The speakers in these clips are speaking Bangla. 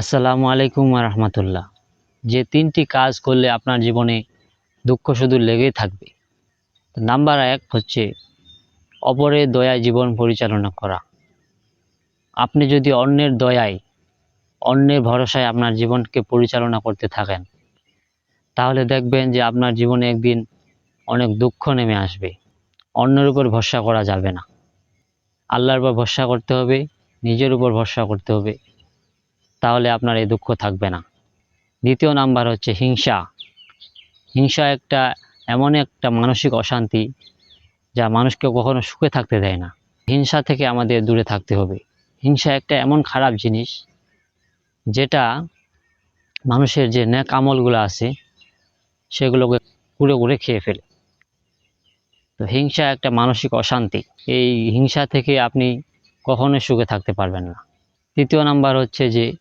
আসসালামু আলাইকুম রহমতুল্লাহ। যে তিনটি কাজ করলে আপনার জীবনে দুঃখ শুধু লেগেই থাকবে। নাম্বার এক হচ্ছে অপরের দয়ায় জীবন পরিচালনা করা। আপনি যদি অন্যের দয়ায়, অন্যের ভরসায় আপনার জীবনকে পরিচালনা করতে থাকেন, তাহলে দেখবেন যে আপনার জীবনে একদিন অনেক দুঃখ নেমে আসবে। অন্যের উপর ভরসা করা যাবে না। আল্লাহর উপর ভরসা করতে হবে, নিজের উপর ভরসা করতে হবে। তাহলে আপনার এই দুঃখ থাকবে না। দ্বিতীয় নাম্বার হচ্ছে হিংসা। হিংসা একটা এমন একটা মানসিক অশান্তি যা মানুষকে কখনো সুখে থাকতে দেয় না। হিংসা থেকে আমাদের দূরে থাকতে হবে। হিংসা একটা এমন খারাপ জিনিস যেটা মানুষের যে ন্যাক আমলগুলো আছে, সেগুলোকে কুড়ে কুড়ে খেয়ে ফেলে। তো হিংসা একটা মানসিক অশান্তি। এই হিংসা থেকে আপনি কখনোই সুখে থাকতে পারবেন না। তৃতীয় নাম্বার হচ্ছে যে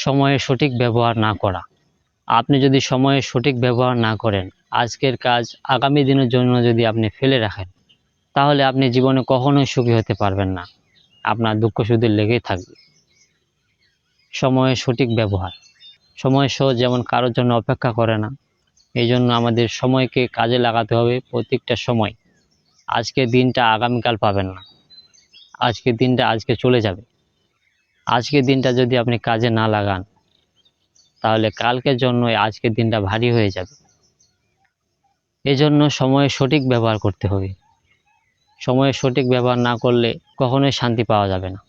সময়ের সঠিক ব্যবহার না করা। আপনি যদি সময়ের সঠিক ব্যবহার না করেন, আজকের কাজ আগামী দিনের জন্য যদি আপনি ফেলে রাখেন, তাহলে আপনি জীবনে কখনোই সুখী হতে পারবেন না। আপনার দুঃখ শুধু লেগেই থাকবে। সময়ের সঠিক ব্যবহার। সময় সহ যেমন কারোর জন্য অপেক্ষা করে না এই জন্য আমাদের সময়কে কাজে লাগাতে হবে প্রত্যেকটা সময়। আজকের দিনটা আগামীকাল পাবেন না। আজকের দিনটা আজকে চলে যাবে। আজকের দিনটা যদি আপনি কাজে না লাগান, তাহলে কালকের জন্য আজকের দিনটা ভারী হয়ে যাবে। এজন্য সময়ের সঠিক ব্যবহার করতে হবে। সময়ে সঠিক ব্যবহার না করলে কখনোই শান্তি পাওয়া যাবে না।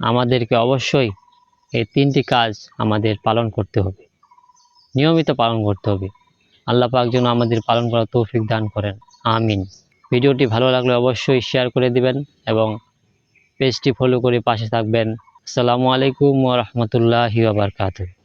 আমাদেরকে অবশ্যই এই তিনটি কাজ আমাদের পালন করতে হবে। নিয়মিত পালন করতে হবে। আল্লাহ পাক যেন আমাদের পালন করার তৌফিক দান করেন। আমিন। ভিডিওটি ভালো লাগলে অবশ্যই শেয়ার করে দিবেন এবং পেজটি ফলো করে পাশে থাকবেন। আসসালামু আলাইকুম ওয়া রাহমাতুল্লাহি ওয়া বারাকাতুহু।